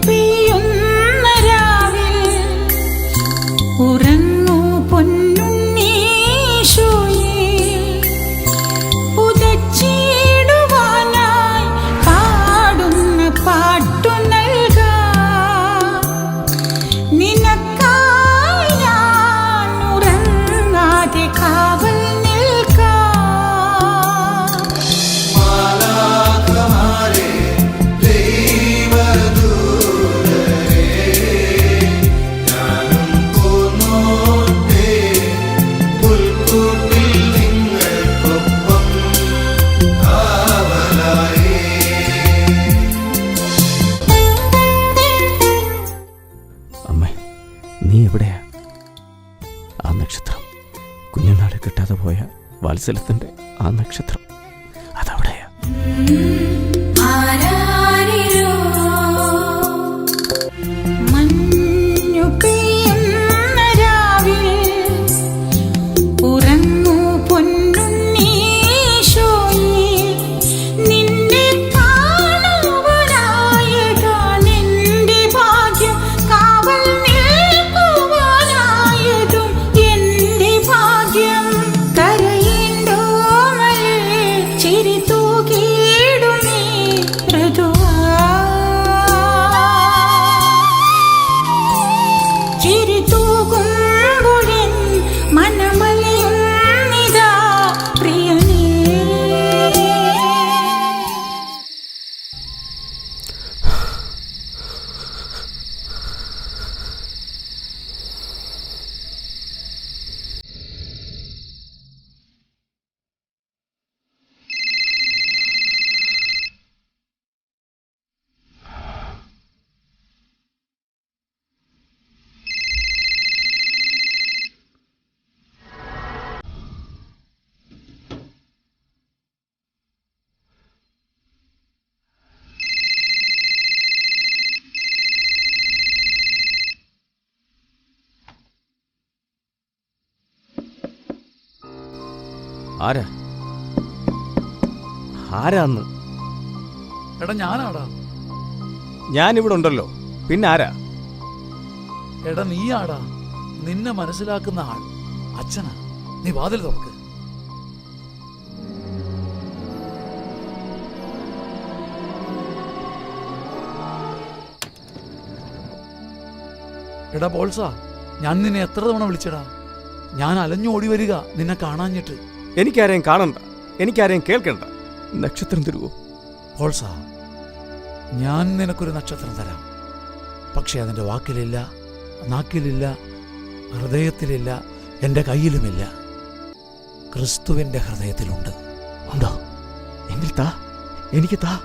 be നക്ഷത്രം. കുഞ്ഞുനാട് കിട്ടാതെ പോയ വാത്സല്യത്തിന്റെ ആ നക്ഷത്രം. അതവിടെയാ? ആരാ? ആരാന്ന്? എടാ ഞാനാടാ. ഞാനിവിടെ ഉണ്ടല്ലോ പിന്നെ ആരാ? എടാ ആടാ നിന്നെ മനസ്സിലാക്കുന്ന ആൾ അച്ഛനാ. നീ വാതിൽ തുറക്ക്. എടാ ബോൾസാ ഞാൻ നിന്നെ എത്ര തവണ വിളിച്ചടാ. ഞാൻ അലഞ്ഞു ഓടി വരിക നിന്നെ കാണാഞ്ഞിട്ട്. എനിക്കാരെയും കാണണ്ട. എനിക്കാരെയും കേൾക്കണ്ട. നക്ഷത്രം തരുവോ? ബോൾസാ ഞാൻ നിനക്കൊരു നക്ഷത്രം തരാം. പക്ഷെ അതിന്റെ വാക്കിലില്ല നാക്കിലില്ല ഹൃദയത്തിലില്ല എന്റെ കയ്യിലുമില്ല. ക്രിസ്തുവിന്റെ ഹൃദയത്തിലുണ്ട്. ഉണ്ടോ? എങ്കിൽ താ എനിക്ക് താ.